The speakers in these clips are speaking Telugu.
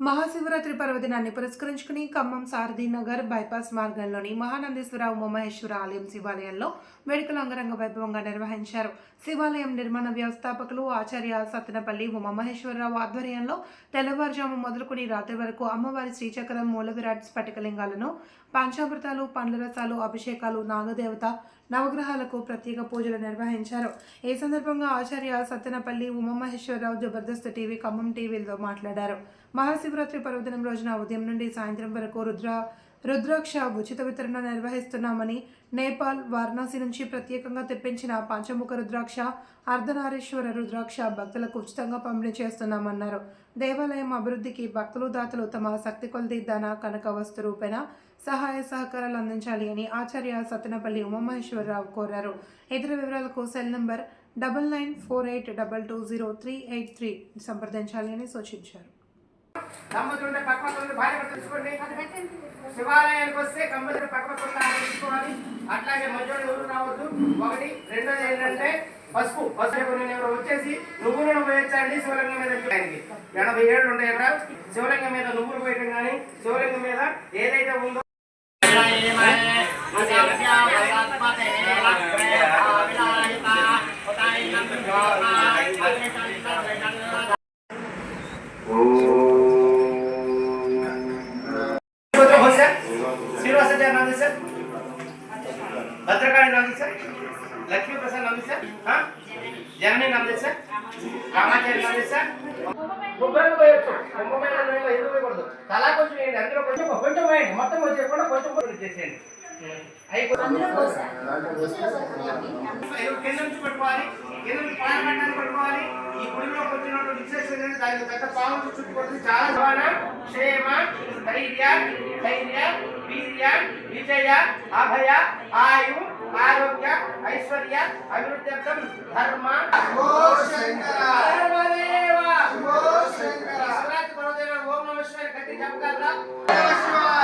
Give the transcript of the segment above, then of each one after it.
మహాశివరాత్రి పర్వదినాన్ని పురస్కరించుకుని ఖమ్మం సారథి నగర్ బైపాస్ మార్గంలోని మహానందేశ్వర ఉమామహేశ్వర ఆలయం శివాలయంలో వేడుకలు అంగరంగ వైభవంగా నిర్వహించారు. శివాలయం నిర్మాణ వ్యవస్థాపకులు ఆచార్య సత్తెనపల్లి ఉమామహేశ్వరరావు ఆధ్వర్యంలో తెల్లవారుజాము మొదలుకుని రాత్రి వరకు అమ్మవారి శ్రీచక్రం మూల విరాట్ స్ఫటికలింగాలను పంచామృతాలు పండ్ల రసాలు అభిషేకాలు నాగదేవత నవగ్రహాలకు ప్రత్యేక పూజలు నిర్వహించారు. ఈ సందర్భంగా ఆచార్య సత్తెనపల్లి ఉమామహేశ్వరరావు జబర్దస్త్ టీవీ ఖమ్మం టీవీలో మాట్లాడారు. మహాశివరాత్రి పర్వదినం రోజున ఉదయం నుండి సాయంత్రం వరకు రుద్ర రుద్రాక్ష ఉచిత వితరణ నిర్వహిస్తున్నామని నేపాల్ వారణాసి నుంచి ప్రత్యేకంగా తెప్పించిన పంచముఖ రుద్రాక్ష అర్ధనారీశ్వర రుద్రాక్ష భక్తులకు ఉచితంగా పంపిణీ చేస్తున్నామన్నారు. దేవాలయం అభివృద్ధికి భక్తులు దాతలు తమ శక్తి కొలది దాన కనక వస్తు రూపేణ సహాయ సహకారాలు అందించాలి అని ఆచార్య సతనపల్లి ఉమామహేశ్వరరావు కోరారు. ఇతర వివరాలకు cell number double nine four eight double two zero three eight three సంప్రదించాలి అని సూచించారు. నమ్మతుంటే పక్కపక్కలు భార్య భర్త శివాలయానికి వస్తే కంపల్సరీ పక్క పక్కన తీసుకోవాలి అట్లాగే మధ్యలో ఎవరు రావద్దు ఒకటి రెండోది ఏంటంటే పసుపు పసుపు ఎవరు వచ్చేసి నువ్వులను వేయించండి శివలింగం మీద ఆయనకి ఎనభై ఏళ్ళు ఉంటాయి అక్కడ శివలింగం మీద నువ్వులు పోయటం కానీ శివలింగం మీద ఏదైతే ఉందో భ్రష్టాచారి నాది సార్. భద్రకాళి నాది సార్. లక్ష్మీప్రసాద్ నాది సార్. జనని నాది సార్. రామాచారి నాది సార్. శుభ్రంగా పోయొచ్చు. కుంభమైన ఎదురు పోయకూడదు తలా కొంచెం వేయండి అందులో కొంచెం కొంచెం వేయండి. చాలా క్షేమ ధైర్య ధైర్య వీర్య విజయ అభయ ఆయు ఆరోగ్య ఐశ్వర్య అభివృద్ధ్యర్థం ధర్మ. ధర్మదేవ. శివరాత్రి పర్వదిన ఓం నమ శివాయ గట్టి జపకర్రా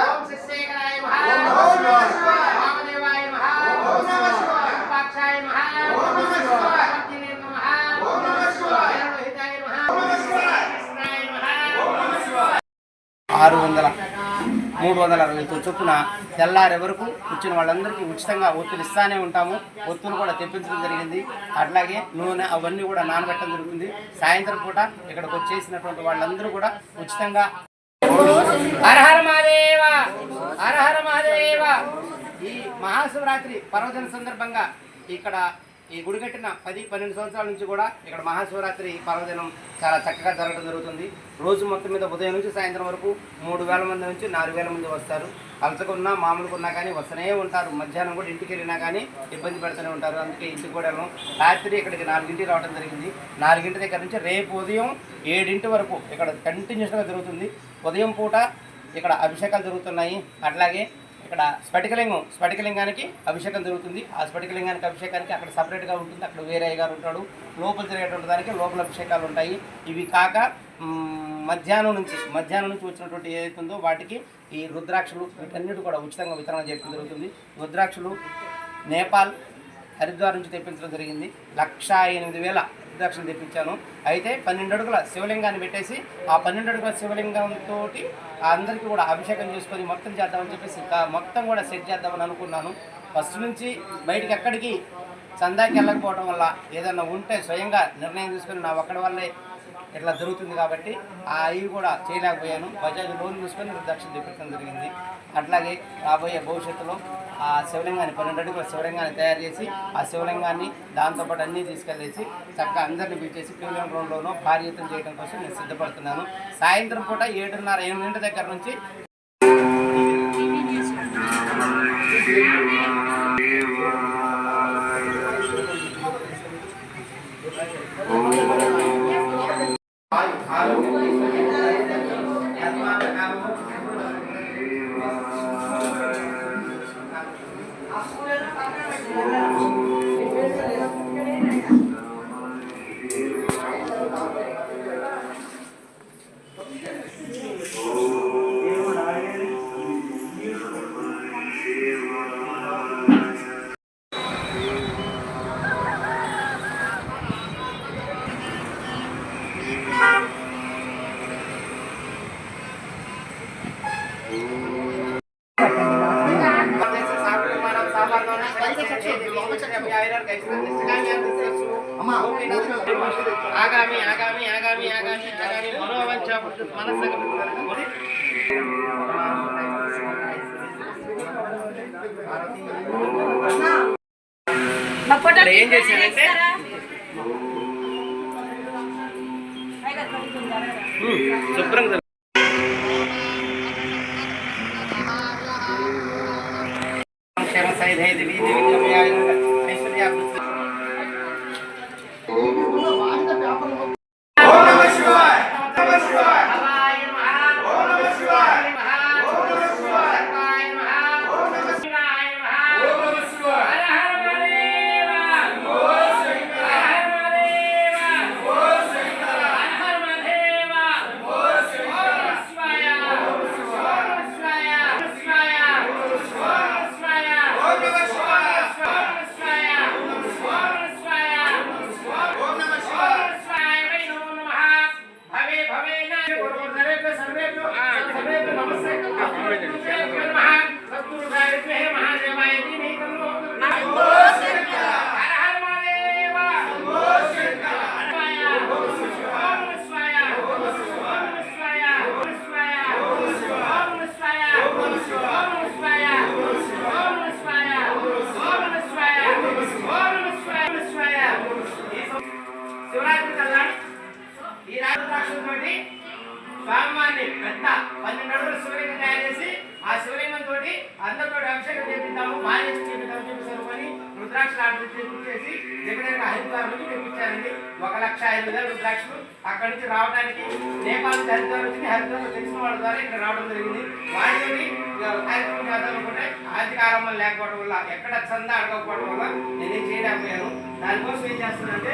ఓం శిశేఖరాయ మహా. వామదేవాయ మహా. పాక్షాయ మహా. భక్తినే నమః వేణుహితాయ మహా. కృష్ణాయ మహా. ఆరు వందల మూడు వందల అరవై చొప్పున తెల్లారి వరకు వచ్చిన వాళ్ళందరికీ ఉచితంగా ఒత్తులు ఇస్తానే ఉంటాము. ఒత్తులు కూడా తెప్పించడం జరిగింది. అట్లాగే నూనె అవన్నీ కూడా నానబెట్టడం జరుగుతుంది. సాయంత్రం పూట ఇక్కడికి వచ్చేసినటువంటి వాళ్ళందరూ కూడా ఉచితంగా హర మహాదేవ! హర మహాదేవ! ఈ మహాశివరాత్రి పర్వదిన సందర్భంగా ఇక్కడ ఈ గుడి కట్టిన పది పన్నెండు సంవత్సరాల నుంచి కూడా ఇక్కడ మహాశివరాత్రి పర్వదినం చాలా చక్కగా జరగడం జరుగుతుంది. రోజు మొత్తం మీద ఉదయం నుంచి సాయంత్రం వరకు మూడు వేల మంది నుంచి నాలుగు వేల మంది వస్తారు. అలసకున్నా మామూలుకున్నా కానీ వస్తూనే ఉంటారు. మధ్యాహ్నం కూడా ఇంటికి వెళ్ళినా కానీ ఇబ్బంది పెడుతూనే ఉంటారు. అందుకే ఇంటికి కూడా రాత్రి ఇక్కడికి నాలుగింటికి రావడం జరిగింది. నాలుగింటి దగ్గర నుంచి రేపు ఉదయం ఏడింటి వరకు ఇక్కడ కంటిన్యూస్గా జరుగుతుంది. ఉదయం పూట ఇక్కడ అభిషేకాలు జరుగుతున్నాయి. అట్లాగే ఇక్కడ స్ఫటికలింగం స్ఫటికలింగానికి అభిషేకం జరుగుతుంది. ఆ స్ఫటికలింగానికి అభిషేకానికి అక్కడ సపరేట్గా ఉంటుంది. అక్కడ వేరే గారు ఉంటాడు. లోపల జరిగేటువంటి దానికి లోపల అభిషేకాలు ఉంటాయి. ఇవి కాక మధ్యాహ్నం నుంచి మధ్యాహ్నం నుంచి వచ్చినటువంటి ఏదైతే ఉందో వాటికి ఈ రుద్రాక్షలు వీటన్నిటి కూడా ఉచితంగా వితరణ చేయడం జరుగుతుంది. రుద్రాక్షలు నేపాల్ హరిద్వార్ నుంచి తెప్పించడం జరిగింది. లక్షా ఎనిమిది వేల రుద్రాక్షలు తెప్పించాను. అయితే పన్నెండు అడుగుల శివలింగాన్ని పెట్టేసి ఆ పన్నెండు అడుగుల శివలింగంతో అందరికీ కూడా అభిషేకం చేసుకొని మొత్తం చేద్దామని చెప్పేసి మొత్తం కూడా సెట్ చేద్దామని అనుకున్నాను. ఫస్ట్ నుంచి బయటికి ఎక్కడికి చందాకి వెళ్ళకపోవడం వల్ల ఏదన్నా ఉంటే స్వయంగా నిర్ణయం తీసుకొని నా ఒక్కడి వల్లే ఇట్లా జరుగుతుంది కాబట్టి ఆ అవి కూడా చేయలేకపోయాను. బజాజ్ లోన్ తీసుకొని దక్షిణ తెప్పించడం జరిగింది. అట్లాగే రాబోయే భవిష్యత్తులో ఆ శివలింగాన్ని పన్నెండు అడుగుల శివలింగాన్ని తయారు చేసి ఆ శివలింగాన్ని దాంతోపాటు అన్నీ తీసుకెళ్ళేసి చక్కగా అందరిని పిలిచేసి ప్రీమియం గ్రౌండ్లోనూ భారీ ఎత్తున చేయడం కోసం నేను సిద్ధపడుతున్నాను. సాయంత్రం పూట ఏడున్నర ఎనిమిది దగ్గర నుంచి ఆగామి ఆగామి ఆగామి ఆగామి ఆగామి. మనోవంచ మనస్సు ఏం శుభ్రంగా క్షేమ సైధే దివి రాజద్రాక్షతోటి స్వామివారిని పెద్ద పన్నెండు అడుగుల శివలింగం తయారు చేసి ఆ శివలింగం తోటి అందరితో అభిషేకం చేపిద్దాము. మానేసి చేపిద్దాము చెప్పేసారు అని రుద్రాక్ష ఆర్డర్ తెప్పించేసి దగ్గర హరిద్వార్ నుంచి తెప్పించారండి. ఒక లక్ష ఐదు వేల రుద్రాక్షలు అక్కడి నుంచి రావడానికి నేపాల్ నుంచి హరిద్వార్ వచ్చింది. హరిద్వార్ తెలిసిన వాళ్ళ ద్వారా ఇక్కడ రావడం జరిగింది. వాటిని కార్యక్రమం చేద్దామనుకుంటే ఆర్థిక ఆరంభం లేకపోవడం వల్ల ఎక్కడ చందా అడగకపోవడం వల్ల నేనేం చేయలేకపోయాను. దానికోసం ఏం చేస్తున్నానంటే